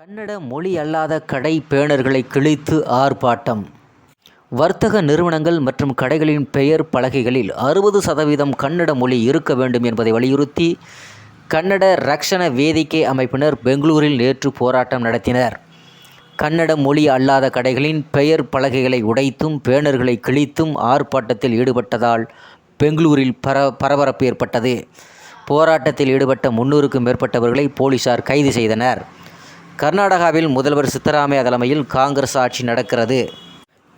கன்னட மொழி அல்லாத கடை பேனர்களை கிழித்து ஆர்ப்பாட்டம். வர்த்தக நிறுவனங்கள் மற்றும் கடைகளின் பெயர் பலகைகளில் அறுபது சதவீதம் கன்னட மொழி இருக்க வேண்டும் என்பதை வலியுறுத்தி கன்னட ரக்ஷண வேதிக்கை அமைப்பினர் பெங்களூரில் நேற்று போராட்டம் நடத்தினர். கன்னட மொழி அல்லாத கடைகளின் பெயர் பலகைகளை உடைத்தும் பேனர்களை கிழித்தும் ஆர்ப்பாட்டத்தில் ஈடுபட்டதால் பெங்களூரில் பர பரபரப்பு ஏற்பட்டது. போராட்டத்தில் ஈடுபட்ட முன்னூறுக்கும் மேற்பட்டவர்களை போலீசார் கைது செய்தனர். கர்நாடகாவில் முதல்வர் சித்தராமையா தலைமையில் காங்கிரஸ் ஆட்சி நடக்கிறது.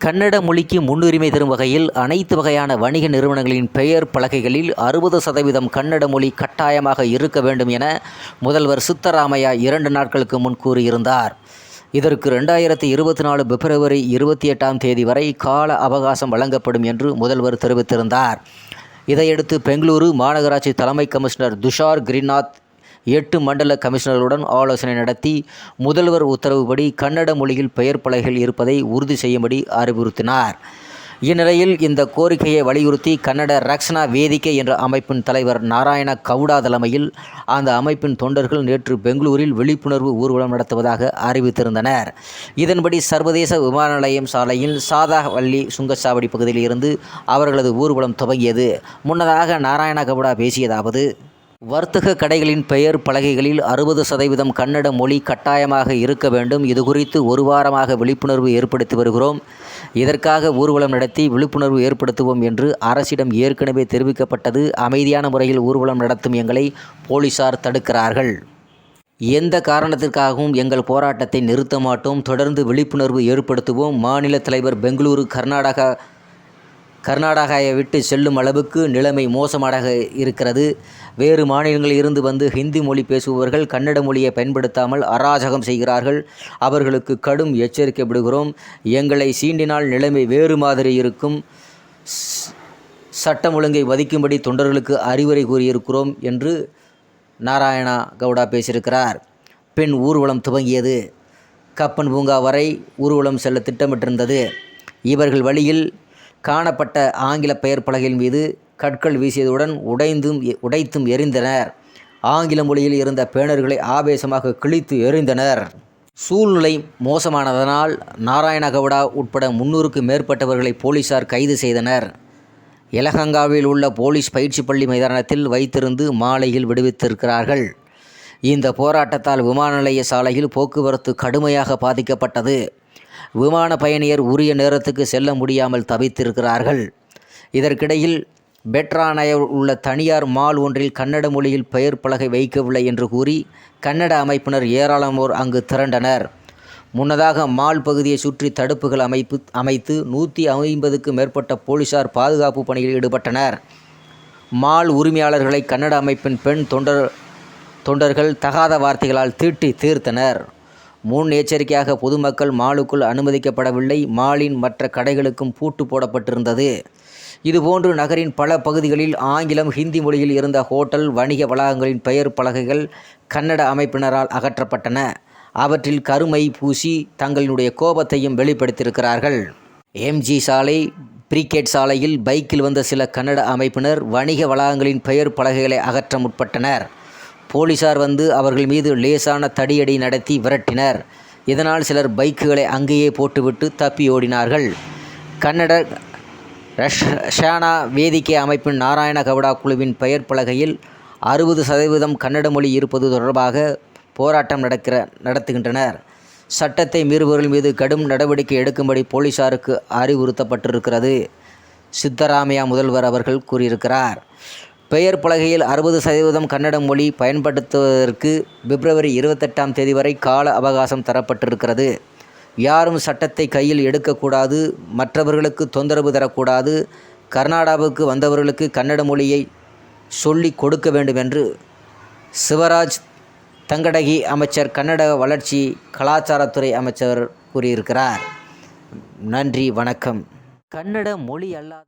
கன்னட மொழிக்கு முன்னுரிமை தரும் வகையில் அனைத்து வகையான வணிக நிறுவனங்களின் பெயர் பலகைகளில் அறுபது சதவீதம் கன்னட மொழி கட்டாயமாக இருக்க வேண்டும் என முதல்வர் சித்தராமையா இரண்டு நாட்களுக்கு முன் கூறியிருந்தார். இதற்கு ரெண்டாயிரத்தி இருபத்தி நாலு பிப்ரவரி இருபத்தி எட்டாம் தேதி வரை கால அவகாசம் வழங்கப்படும் என்று முதல்வர் தெரிவித்திருந்தார். இதையடுத்து பெங்களூரு மாநகராட்சி தலைமை கமிஷனர் துஷார் கிரிநாத் எட்டு மண்டல கமிஷனர்களுடன் ஆலோசனை நடத்தி முதல்வர் உத்தரவுப்படி கன்னட மொழியில் பெயர் பலகைகள் இருப்பதை உறுதி செய்யும்படி அறிவுறுத்தினார். இந்நிலையில் இந்த கோரிக்கையை வலியுறுத்தி கன்னட ரக்ஷனா வேதிக்கை என்ற அமைப்பின் தலைவர் நாராயண கவுடா தலைமையில் அந்த அமைப்பின் தொண்டர்கள் நேற்று பெங்களூரில் விழிப்புணர்வு ஊர்வலம் நடத்துவதாக அறிவித்திருந்தனர். இதன்படி சர்வதேச விமான நிலையம் சாலையில் சாதாவள்ளி சுங்கச்சாவடி பகுதியில் இருந்து அவர்களது ஊர்வலம் துவங்கியது. முன்னதாக நாராயண கவுடா பேசியதாவது வர்த்தக கடைகளின் பெயர் பலகைகளில் அறுபது சதவீதம் கன்னட மொழி கட்டாயமாக இருக்க வேண்டும். இது குறித்து ஒரு வாரமாக விழிப்புணர்வு ஏற்படுத்தி வருகிறோம். இதற்காக ஊர்வலம் நடத்தி விழிப்புணர்வு ஏற்படுத்துவோம் என்று அரசிடம் ஏற்கனவே தெரிவிக்கப்பட்டது. அமைதியான முறையில் ஊர்வலம் நடத்தும் எங்களை போலீசார் தடுக்கிறார்கள். எந்த காரணத்திற்காகவும் எங்கள் போராட்டத்தை நிறுத்த மாட்டோம். தொடர்ந்து விழிப்புணர்வு ஏற்படுத்துவோம். மாநில தலைவர் பெங்களூரு கர்நாடகா கர்நாடகாவை விட்டு செல்லும் அளவுக்கு நிலைமை மோசமாக இருக்கிறது. வேறு மாநிலங்களில் இருந்து வந்து ஹிந்தி மொழி பேசுபவர்கள் கன்னட மொழியை பயன்படுத்தாமல் அராஜகம் செய்கிறார்கள். அவர்களுக்கு கடும் எச்சரிக்கை விடுகிறோம். எங்களை சீண்டினால் நிலைமை வேறு மாதிரி இருக்கும். சட்டம் ஒழுங்கை வதிக்கும்படி தொண்டர்களுக்கு அறிவுரை கூறியிருக்கிறோம் என்று நாராயணா கவுடா பேசியிருக்கிறார். பெண் ஊர்வலம் துவங்கியது. கப்பன் பூங்கா வரை ஊர்வலம் செல்ல திட்டமிட்டிருந்தது. இவர்கள் வழியில் காணப்பட்ட ஆங்கில பெயர் பலகையின் மீது கற்கள் வீசியதுடன் உடைந்தும் உடைத்தும் எரிந்தனர். ஆங்கில மொழியில் இருந்த பேனர்களை ஆவேசமாக கிழித்து எறிந்தனர். சூழ்நிலை மோசமானதனால் நாராயணகவுடா உட்பட முன்னூறுக்கு மேற்பட்டவர்களை போலீசார் கைது செய்தனர். எலகங்காவில் உள்ள போலீஸ் பயிற்சி பள்ளி மைதானத்தில் வைத்திருந்து மாலையில் விடுவித்திருக்கிறார்கள். இந்த போராட்டத்தால் விமான நிலைய சாலையில் போக்குவரத்து கடுமையாக பாதிக்கப்பட்டது. விமான பயணியர் உரிய நேரத்துக்கு செல்ல முடியாமல் தவித்திருக்கிறார்கள். இதற்கிடையில் பெட்ரானயர் உள்ள தனியார் மால் ஒன்றில் கன்னட மொழியில் பெயர் பலகை வைக்கவில்லை என்று கூறி கன்னட அமைப்பினர் ஏராளமோர் அங்கு திரண்டனர். முன்னதாக மால் பகுதியை சுற்றி தடுப்புகள் அமைப்பு அமைத்து நூற்றி ஐம்பதுக்கு மேற்பட்ட போலீசார் பாதுகாப்பு பணியில் ஈடுபட்டனர். மால் உரிமையாளர்களை கன்னட அமைப்பின் பெண் தொண்டர் தொண்டர்கள் தகாத வார்த்தைகளால் தீட்டி தீர்த்தனர். முன் எச்சரிக்கையாக பொதுமக்கள் மாலுக்குள் அனுமதிக்கப்படவில்லை. மாலின் மற்ற கடைகளுக்கும் பூட்டு போடப்பட்டிருந்தது. இதுபோன்று நகரின் பல பகுதிகளில் ஆங்கிலம் ஹிந்தி மொழியில் இருந்த ஹோட்டல் வணிக வளாகங்களின் பெயர் பலகைகள் கன்னட அமைப்பினரால் அகற்றப்பட்டன. அவற்றில் கருமை பூசி தங்களினுடைய கோபத்தையும் வெளிப்படுத்தியிருக்கிறார்கள். எம்ஜி சாலை பிரிகேட் சாலையில் பைக்கில் வந்த சில கன்னட அமைப்பினர் வணிக வளாகங்களின் பெயர் பலகைகளை அகற்ற முற்பட்டனர். போலீசார் வந்து அவர்கள் மீது லேசான தடியடி நடத்தி விரட்டினர். இதனால் சிலர் பைக்குகளை அங்கேயே போட்டுவிட்டு தப்பி ஓடினார்கள். கன்னட ரஷானா வேதிக்கை அமைப்பின் நாராயண கவுடா குழுவின் பெயர் பலகையில் அறுபது சதவீதம் கன்னட மொழி இருப்பது தொடர்பாக போராட்டம் நடக்கிற நடத்துகின்றனர். சட்டத்தை மீறுபவர்கள் மீது கடும் நடவடிக்கை எடுக்கும்படி போலீசாருக்கு அறிவுறுத்தப்பட்டிருக்கிறது சித்தராமையா முதல்வர் அவர்கள் கூறியிருக்கிறார். பெயர் பலகையில் அறுபது சதவீதம் கன்னட மொழி பயன்படுத்துவதற்கு பிப்ரவரி இருபத்தெட்டாம் தேதி வரை கால அவகாசம் தரப்பட்டிருக்கிறது. யாரும் சட்டத்தை கையில் எடுக்கக்கூடாது மற்றவர்களுக்கு தொந்தரவு தரக்கூடாது கர்நாடகாவுக்கு வந்தவர்களுக்கு கன்னட மொழியை சொல்லி கொடுக்க வேண்டும் என்று சிவராஜ் தங்கடகி அமைச்சர் கன்னட வளர்ச்சி கலாச்சாரத்துறை அமைச்சர் கூறியிருக்கிறார். நன்றி வணக்கம். கன்னட மொழி அல்லாத